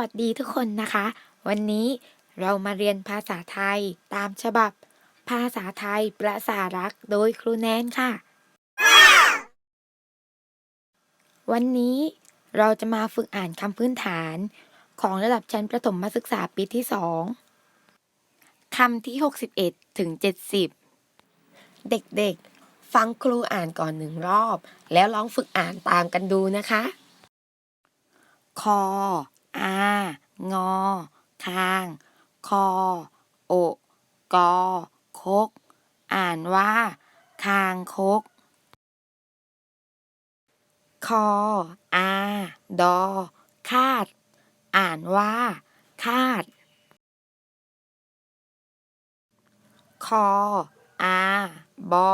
วัสดีทุกคนนะคะ วันนี้เรามาเรียนภาษาไทยตามฉบับ ภาษาไทยประสารักโดยครูแนนค่ะ วันนี้เราจะมาฝึกอ่านคำพื้นฐานของระดับชั้นประถมศึกษาปีที่สองคำที่ 61 ถึง 70 เด็กๆ ฟังครูอ่านก่อนหนึ่งรอบ แล้วลองฝึกอ่านตามกันดูนะคะคอ อา งอ คาง คอ โอกกอ คก อ่านว่า คางคก คอ อา ดอ คาด อ่านว่า คาด คอ อา บอ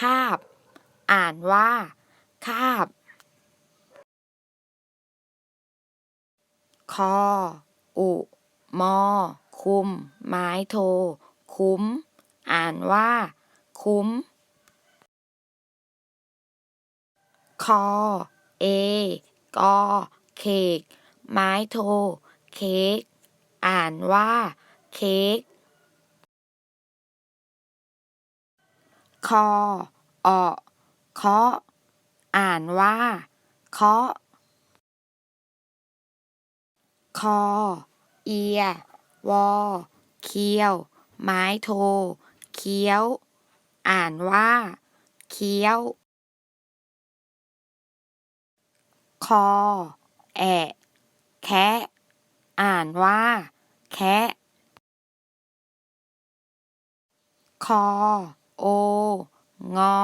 คาบ อ่านว่า คาบ คอ อุ มอ คุม ไม้โท คุ้ม อ่านว่า คุ้ม คอ เอ กอ เคกไม้โท เค้ก อ่านว่า เค้ก คอ ออเคาะ อ่านว่า เคาะ คอ เอีย วอ เคียว ไม้โท เคี้ยว อ่านว่า เคี้ยว คอ แอะ แคะ อ่านว่า แคะ คอ โอ งอ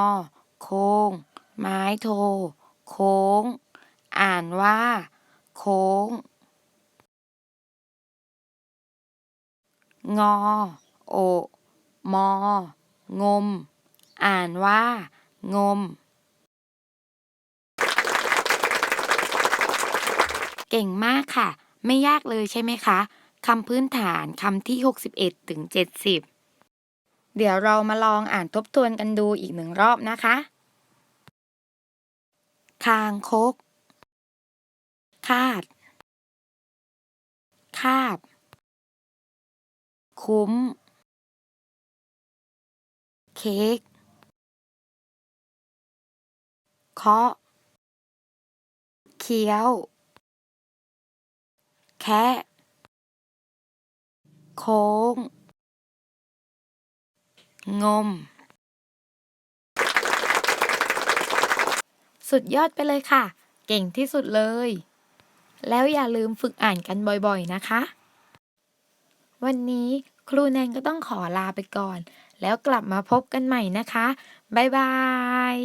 โคงไม้โท โค้ง อ่านว่า โค้ง งอ โอ มอ งม อ่านว่า งม เก่งมากค่ะ ไม่ยากเลยใช่ไหมคะคำพื้นฐานคำที่ 61 ถึง 70 เดี๋ยวเรามาลองอ่านทบทวนกันดูอีกหนึ่งรอบนะคะ คางคก คาด คาบ คุ้ม เค้ก เคาะ เคี้ยว แคะโค้ง งม สุดยอดไปเลยค่ะ เก่งที่สุดเลย แล้วอย่าลืมฝึกอ่านกันบ่อยๆนะคะ วันนี้ครูแนนก็ต้องขอลาไปก่อน แล้วกลับมาพบกันใหม่นะคะ บ๊ายบาย